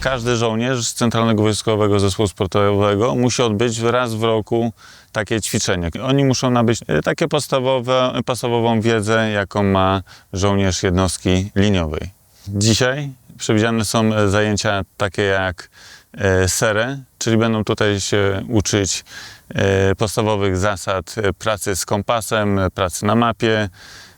Każdy żołnierz z Centralnego Wojskowego Zespołu Sportowego musi odbyć raz w roku takie ćwiczenie. Oni muszą nabyć e, takie podstawowe, podstawową wiedzę, jaką ma żołnierz jednostki liniowej. Dzisiaj przewidziane są e, zajęcia takie jak e, serę, czyli będą tutaj się uczyć podstawowych zasad pracy z kompasem, pracy na mapie.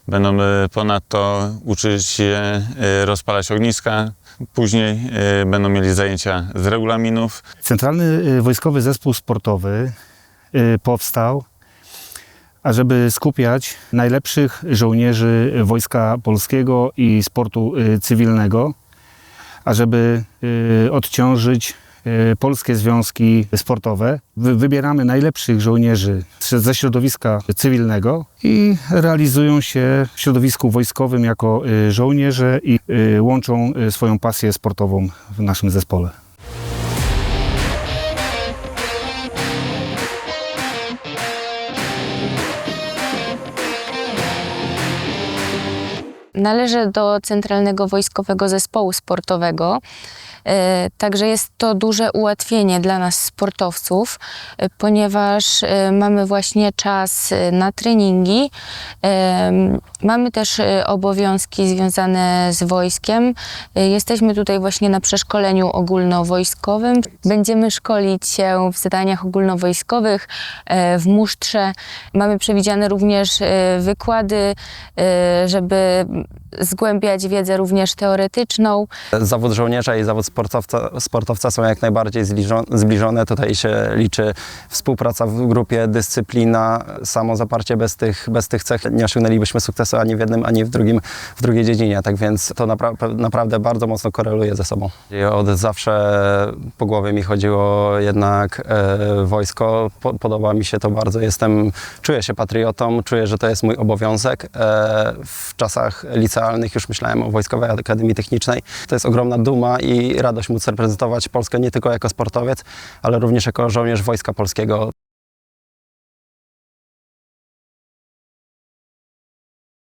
Będą ponadto uczyć się rozpalać ogniska. Później e, będą mieli zajęcia z regulaminów. Centralny y, Wojskowy Zespół Sportowy y, powstał, ażeby skupiać najlepszych żołnierzy Wojska Polskiego i sportu cywilnego, ażeby odciążyć polskie związki sportowe. Wy- Wybieramy najlepszych żołnierzy ze środowiska cywilnego i realizują się w środowisku wojskowym jako y, żołnierze i y, łączą swoją pasję sportową w naszym zespole. Należę do Centralnego Wojskowego Zespołu Sportowego. E, Także jest to duże ułatwienie dla nas sportowców, e, ponieważ e, mamy właśnie czas na treningi. Mamy też obowiązki związane z wojskiem. Jesteśmy tutaj właśnie na przeszkoleniu ogólnowojskowym. Będziemy szkolić się w zadaniach ogólnowojskowych, w musztrze. Mamy przewidziane również wykłady, żeby zgłębiać wiedzę również teoretyczną. Zawód żołnierza i zawód sportowca, sportowca są jak najbardziej zbliżo- zbliżone. Tutaj się liczy współpraca w grupie, dyscyplina, samo zaparcie. Bez tych, bez tych cech nie osiągnęlibyśmy sukcesu ani w jednym, ani w, drugim, w drugiej dziedzinie. Tak więc to napra- naprawdę bardzo mocno koreluje ze sobą. Od zawsze po głowie mi chodziło jednak e, wojsko. Po, podoba mi się to bardzo. Jestem, czuję się patriotą, czuję, że to jest mój obowiązek. E, w czasach licealnych już myślałem o Wojskowej Akademii Technicznej. To jest ogromna duma i radość móc reprezentować Polskę nie tylko jako sportowiec, ale również jako żołnierz Wojska Polskiego.